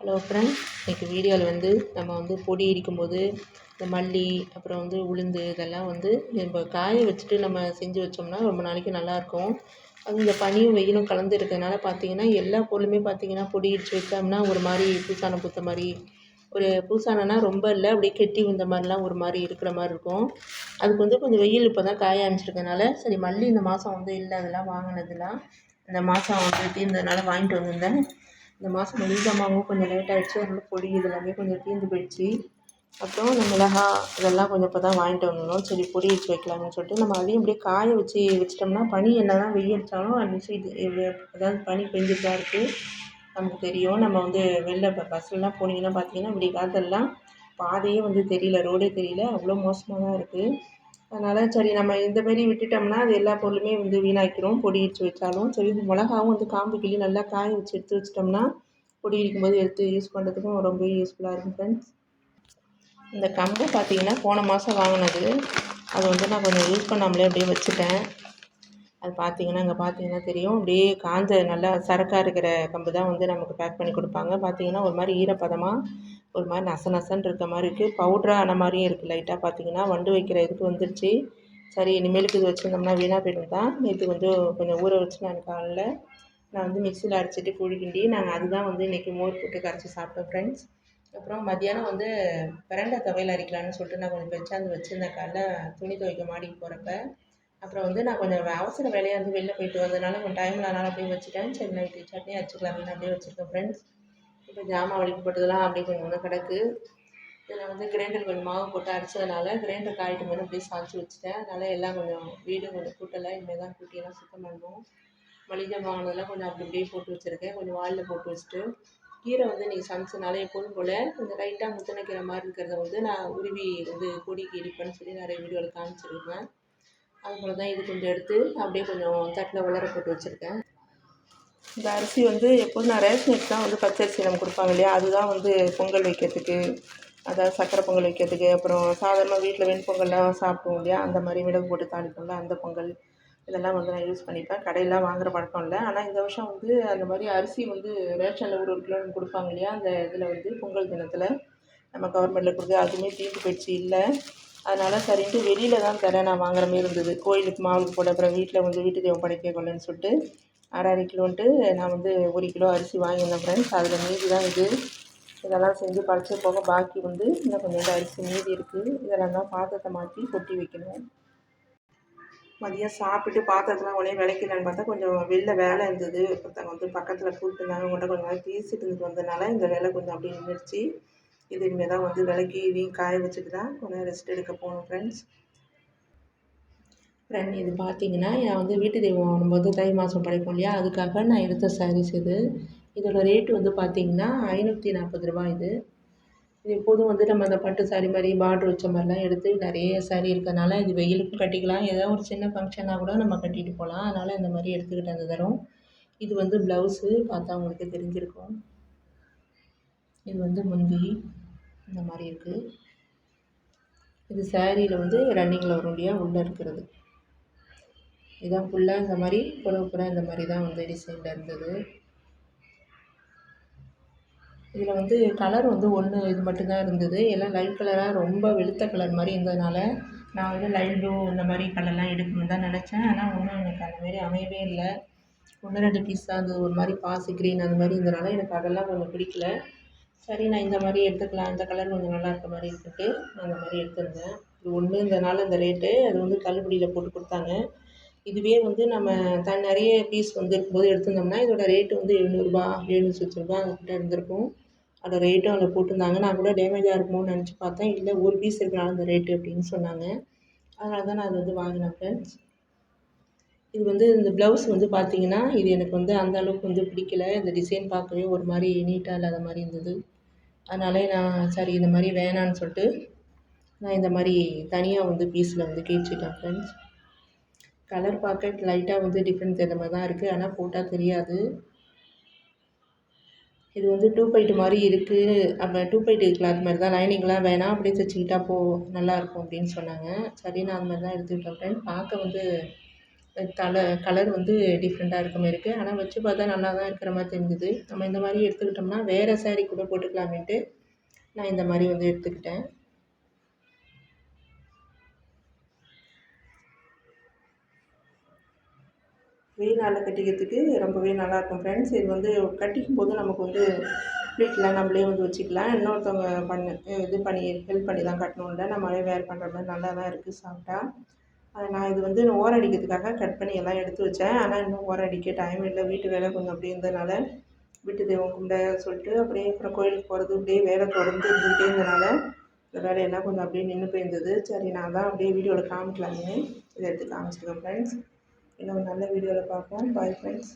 Hello friends இன்றைக்கி வீடியோவில் வந்து நம்ம வந்து பொடி இடிக்கும்போது இந்த மல்லி அப்புறம் வந்து உளுந்து இதெல்லாம் வந்து நம்ம காய வச்சுட்டு நம்ம செஞ்சு வச்சோம்னா ரொம்ப நாளைக்கு நல்லாயிருக்கும் அது இந்த பனியும் வெயிலும் கலந்து இருக்கிறதுனால பார்த்தீங்கன்னா எல்லா பொருளுமே பார்த்தீங்கன்னா பொடி இடித்து வச்சோம்னா ஒரு மாதிரி பூசான பூத்த மாதிரி ஒரு பூசானனா ரொம்ப இல்லை அப்படியே கெட்டி இந்த மாதிரிலாம் ஒரு மாதிரி இருக்கிற மாதிரி இருக்கும். அதுக்கு வந்து கொஞ்சம் வெயில் இப்போ தான் காய ஆரம்பிச்சிருக்கனால சரி மல்லி இந்த மாதம் வந்து இல்லை அதெல்லாம் வாங்கினதுலாம் இந்த மாதம் வந்து தீர்ந்ததுனால வாங்கிட்டு வந்திருந்தேன். இந்த மாதம் மளிகை ஜாமானும் கொஞ்சம் லேட் ஆகிடுச்சு அதனால் பொடி இது எல்லாமே கொஞ்சம் தீர்ந்து போயிடுச்சு. அப்புறம் இந்த மிளகா இதெல்லாம் கொஞ்சம் இப்போ தான் வாங்கிட்டு வந்தோம் சரி பொடி வச்சு வைக்கலாம்னு சொல்லிட்டு நம்ம அதையும் அப்படியே காய வச்சு வச்சிட்டோம்னா பனி என்ன தான் வெயில் அடித்தாலும் இது அதாவது பனி பெஞ்சிட்டு தான் இருக்குது நமக்கு தெரியும். நம்ம வந்து வெளில இப்போ பஸ்லலாம் போனீங்கன்னா பார்த்தீங்கன்னா இப்படி காலத்துலலாம் பாதையே வந்து தெரியல ரோடே தெரியல. அவ்வளோ மோசமாக தான் இருக்குது அதனால் சரி நம்ம இந்த மாரி விட்டுட்டோம்னா அது எல்லா பொருளுமே வந்து வீணாக்கிடும் பொடி இடித்து வச்சாலும் சரி இந்த மிளகாவும் வந்து காம்பு கிள்ளி நல்லா காய வச்சு எடுத்து வச்சிட்டோம்னா பொடி இடிக்கும்போது எடுத்து யூஸ் பண்ணுறதுக்கும் ரொம்ப யூஸ்ஃபுல்லாக இருக்கும் ஃப்ரெண்ட்ஸ் இந்த கம்பு பார்த்திங்கன்னா போன மாதம் வாங்கினது. அது வந்து நான் கொஞ்சம் யூஸ் பண்ணாமலே அப்படியே வச்சுட்டேன். அது பார்த்தீங்கன்னா அங்கே பார்த்தீங்கன்னா தெரியும். அப்படியே காஞ்ச நல்லா சரக்காக இருக்கிற கம்பு தான் வந்து நமக்கு பேக் பண்ணி கொடுப்பாங்க. பார்த்தீங்கன்னா ஒரு மாதிரி ஈரப்பதமாக ஒரு மாதிரி நச நசன்னு இருக்க மாதிரி இருக்குது பவுட்ராக ஆன மாதிரியும் இருக்குது லைட்டாக பார்த்தீங்கன்னா வண்டு வைக்கிற இதுக்கு வந்துருச்சு. சரி இனிமேலுக்கு இது வச்சுருந்தோம்னா வீணாக போயிடும் தான். நேற்று கொஞ்சம் கொஞ்சம் ஊற வச்சு நான் காலைல நான் வந்து மிக்சியில் அரைச்சிட்டு புளி கிண்டி நாங்கள் அதுதான் வந்து இன்றைக்கி மோர் போட்டு கரைச்சி சாப்பிட்டோம் ஃப்ரெண்ட்ஸ் அப்புறம் மத்தியானம் வந்து பிரண்டை துவையல் அரைக்கலான்னு சொல்லிட்டு நான் கொஞ்சம் பெச்சாந்து வச்சுருந்தேன். காலைல துணி துவைக்க மாடிக்கு போகிறப்ப அப்புறம் வந்து நான் கொஞ்சம் அவசர வேலையாக இருந்து வெளில போயிட்டு வந்ததுனால கொஞ்சம் டைம் இல்லாதனால அப்படியே வச்சுட்டேன். சரி நைட்டு சட்னி அரைச்சிக்கலாம்னு அப்படியே வச்சுருக்கேன் ஃப்ரெண்ட்ஸ் இப்போ ஜாமான் வலிக்கு போட்டதெல்லாம் அப்படியே கொஞ்சம் ஒன்று கிடக்கு. இதில் வந்து கிரைண்டர் கொஞ்சம் மாவு போட்டு அரைச்சதுனால கிரைண்டர் காயிட்டு மட்டும் அப்படியே சாய்ச்சி வச்சுட்டேன். அதனால் எல்லாம் கொஞ்சம் வீடு கொஞ்சம் கூட்டலை. இனிமேல் தான் கூட்டியெல்லாம் சுத்தம் பண்ணணும். மளிகை வாங்கினதெல்லாம் கொஞ்சம் அப்படி அப்படியே போட்டு வச்சுருக்கேன். கொஞ்சம் வாலில் போட்டு வச்சுட்டு. கீரை வந்து இன்றைக்கி சமைச்சதுனால எப்போதும் போல் கொஞ்சம் லைட்டாக முத்தின கீரை மாதிரி இருக்கிறத வந்து நான் உருவி வந்து கொடி கீரிப்பேன்னு சொல்லி நிறைய வீடியோவில் காமிச்சிருக்கேன். அது போல் தான் இது கொஞ்சம் எடுத்து அப்படியே கொஞ்சம் தட்டில் வளர போட்டு வச்சுருக்கேன். இந்த அரிசி வந்து எப்போதும் நான் ரேஷன் தான் வந்து பச்சரிசி நம்ம கொடுப்பாங்க இல்லையா? அதுதான் வந்து பொங்கல் வைக்கிறதுக்கு அதாவது சக்கரை பொங்கல் வைக்கிறதுக்கு அப்புறம் சாதாரணமாக வீட்டில் வெண்பொங்கல்லாம் சாப்பிடுவோம் இல்லையா? அந்த மாதிரி மிளகு போட்டு தாளிப்போம்ல அந்த பொங்கல் இதெல்லாம் வந்து நான் யூஸ் பண்ணிப்பேன். கடையெல்லாம் வாங்குகிற பழக்கம் இல்லை. ஆனால் இந்த வருஷம் வந்து அந்த மாதிரி அரிசி வந்து ரேஷனில் ஒரு ஒரு கிலோ கொடுப்பாங்க இல்லையா? அந்த இதில் வந்து பொங்கல் தினத்தில் நம்ம கவர்மெண்ட்டில் கொடுத்து அதுவுமே தீர்ந்து போயிடுச்சு. இல்லை அதனால் சரின்ட்டு வெளியில் தான் தரேன் நான் வாங்குற மாரி இருந்தது. கோயிலுக்கு மாவுக்கு போட அப்புறம் வீட்டில் வந்து வீட்டு தெய்வம் படைக்க கொள்ளன்னு சொல்லிட்டு அரை அரை கிலோன்ட்டு நான் வந்து ஒரு கிலோ அரிசி வாங்கியிருந்தேன் ஃப்ரெண்ட்ஸ் அதில் மீதி தான் இது. இதெல்லாம் செஞ்சு பறிச்சு போக பாக்கி வந்து இன்னும் கொஞ்சம் அரிசி மீதி இருக்குது இதெல்லாம் தான் பாத்திரத்தை மாற்றி கொட்டி வைக்கணும். மதியம் சாப்பிட்டு பாத்திரத்தெலாம் உடனே விளக்கலான்னு பார்த்தா கொஞ்சம் வெளில வேலை இருந்தது. ஒருத்தவங்க வந்து பக்கத்தில் கூப்பிட்டுருந்தாங்க உங்கள்கிட்ட கொஞ்சம் நாள் பேசிட்டு இருந்துட்டு வந்ததுனால இந்த வேலை கொஞ்சம் அப்படியே நின்றுச்சு இது இனிமேல் தான் வந்து விளக்கி இதையும் காய வச்சுட்டு தான் கொஞ்சம் ரெஸ்ட் எடுக்க போகணும் ஃப்ரெண்ட்ஸ் ஃப்ரெண்ட் இது பார்த்தீங்கன்னா நான் வந்து வீட்டு தெய்வம் வாங்கும்போது தை மாதம் படைப்போம் இல்லையா? அதுக்காக நான் எடுத்த சாரீஸ் இது. இதோட ரேட்டு வந்து பார்த்தீங்கன்னா ஐநூற்றி நாற்பது ரூபா இது. இது எப்போதும் வந்து நம்ம அந்த பட்டு சாரீ மாதிரி பார்ட்ரு வச்ச மாதிரிலாம் எடுத்து நிறைய சாரீ இருக்கிறதுனால இது வெயிலுக்கும் கட்டிக்கலாம். ஏதோ ஒரு சின்ன ஃபங்க்ஷனாக கூட நம்ம கட்டிட்டு போகலாம். அதனால் இந்த மாதிரி எடுத்துக்கிட்டு அந்த தரோம். இது வந்து ப்ளவுஸு பார்த்தா உங்களுக்கு தெரிஞ்சிருக்கும். இது வந்து முந்தி. இந்த மாதிரி இருக்குது இது சேரீயில் வந்து ரன்னிங்கில் வரும் இல்லையா உள்ளே இருக்கிறது. இதான் ஃபுல்லாக இந்த மாதிரி புறவு புறா இந்த மாதிரி தான் வந்து டிசைனில் இருந்தது. இதில் வந்து கலர் வந்து ஒன்று இது மட்டும்தான் இருந்தது. எல்லாம் லைட் கலராக ரொம்ப வெளுத்த கலர் மாதிரி இருந்ததுனால நான் வந்து லைட் ப்ளூ இந்த மாதிரி கலர்லாம் எடுக்கணும்னு தான் நினச்சேன். ஆனால் ஒன்றும் எனக்கு அந்த மாதிரி அமையவே இல்லை. ஒன்று ரெண்டு பீஸ் தான் இருந்தது. ஒரு மாதிரி பாசி க்ரீன் அந்த மாதிரி இருந்ததுனால எனக்கு அதெல்லாம் கொஞ்சம் பிடிக்கல. சரி நான் இந்த மாதிரி எடுத்துக்கலாம். இந்த கலர் கொஞ்சம் நல்லா இருக்க மாதிரி இருக்குன்ட்டு நான் அந்த மாதிரி எடுத்திருந்தேன். இது ஒன்று இந்த நாள் இந்த ரேட்டு அது வந்து தள்ளுபடியில் போட்டு கொடுத்தாங்க. இதுவே வந்து நம்ம த நிறைய பீஸ் வந்து இருக்கும்போது எடுத்திருந்தோம்னா இதோட ரேட்டு வந்து எழுநூறுபா எழுநூற்றி சொச்ச ரூபா கிட்ட இருந்திருக்கும். அதோட ரேட்டும் அதில் போட்டிருந்தாங்க. நான் கூட டேமேஜாக இருக்குமோன்னு நினச்சி பார்த்தேன். இல்லை ஒரு பீஸ் இருக்கிறனால அந்த ரேட்டு அப்படின்னு சொன்னாங்க. அதனால தான் நான் அது வந்து வாங்கினேன் ஃப்ரெண்ட்ஸ் இது வந்து இந்த ப்ளவுஸ் வந்து பார்த்திங்கன்னா இது எனக்கு வந்து அந்த அளவுக்கு வந்து பிடிக்கல. இந்த டிசைன் பார்க்கவே ஒரு மாதிரி நீட்டாக இல்லாத மாதிரி இருந்தது. அதனாலே நான் சரி இந்த மாதிரி வேணான்னு சொல்லிட்டு நான் இந்த மாதிரி தனியாக வந்து பீஸில் வந்து கிழிச்சிட்டேன் ஃப்ரெண்ட்ஸ் கலர் பார்க்க லைட்டாக வந்து டிஃப்ரெண்ட் தெரிந்த மாதிரி தான் இருக்குது ஆனால் போட்டால் தெரியாது. இது வந்து டூ பைட்டு மாதிரி இருக்குது அப்போ டூ பைட்டு கிளாத் மாதிரி தான் லைனிங்லாம் வேணாம் அப்படியே தைச்சிக்கிட்டா போ நல்லாயிருக்கும் அப்படின்னு சொன்னாங்க. சரி நான் அந்த மாதிரி தான் எடுத்துக்கிட்டேன் ஃப்ரெண்ட் பார்க்க வந்து தலை கலர் வந்து டிஃப்ரெண்ட்டாக இருக்க மாதிரி இருக்குது ஆனால் வச்சு பார்த்தா நல்லா தான் இருக்கிற மாதிரி தெரிஞ்சுது. நம்ம இந்த மாதிரி எடுத்துக்கிட்டோம்னா வேறு சேரீ கூட போட்டுக்கலாமேன்ட்டு நான் இந்த மாதிரி வந்து எடுத்துக்கிட்டேன். வெயில் கட்டிக்கிறதுக்கு ரொம்பவே நல்லாயிருக்கும் ஃப்ரெண்ட்ஸ் இது வந்து கட்டிக்கும் போது நமக்கு வந்து ப்ளீட்லாம் நம்மளே வந்து வச்சுக்கலாம். இன்னொருத்தவங்க பண்ண இது பண்ணி ஹெல்ப் பண்ணி தான் கட்டணும்ல நம்மளே வேர் பண்ணுற மாதிரி நல்லா தான் இருக்குது சாஃப்டாக அதை நான் இது வந்து ஓரம் அடிக்கிறதுக்காக கட் பண்ணி எல்லாம் எடுத்து வச்சேன். ஆனால் இன்னும் ஓரம் அடிக்க டைம் இல்லை. வீட்டு வேலை கொஞ்சம் அப்படியே இருந்ததுனால வீட்டு தெய்வம் கும்பிட சொல்லிட்டு அப்படியே அப்புறம் கோயிலுக்கு போகிறது அப்படியே வேலை தொடர்ந்து இருந்துகிட்டே இருந்தனால இந்த வேலையெல்லாம் கொஞ்சம் அப்படியே நின்று போயிருந்தது. சரி நான் தான் அப்படியே வீடியோவில் காமிக்கலாமே. இதை எடுத்து காமிச்சிருக்கேன் ஃப்ரெண்ட்ஸ் இன்னும் நல்ல வீடியோவில் பார்ப்போம். Bye friends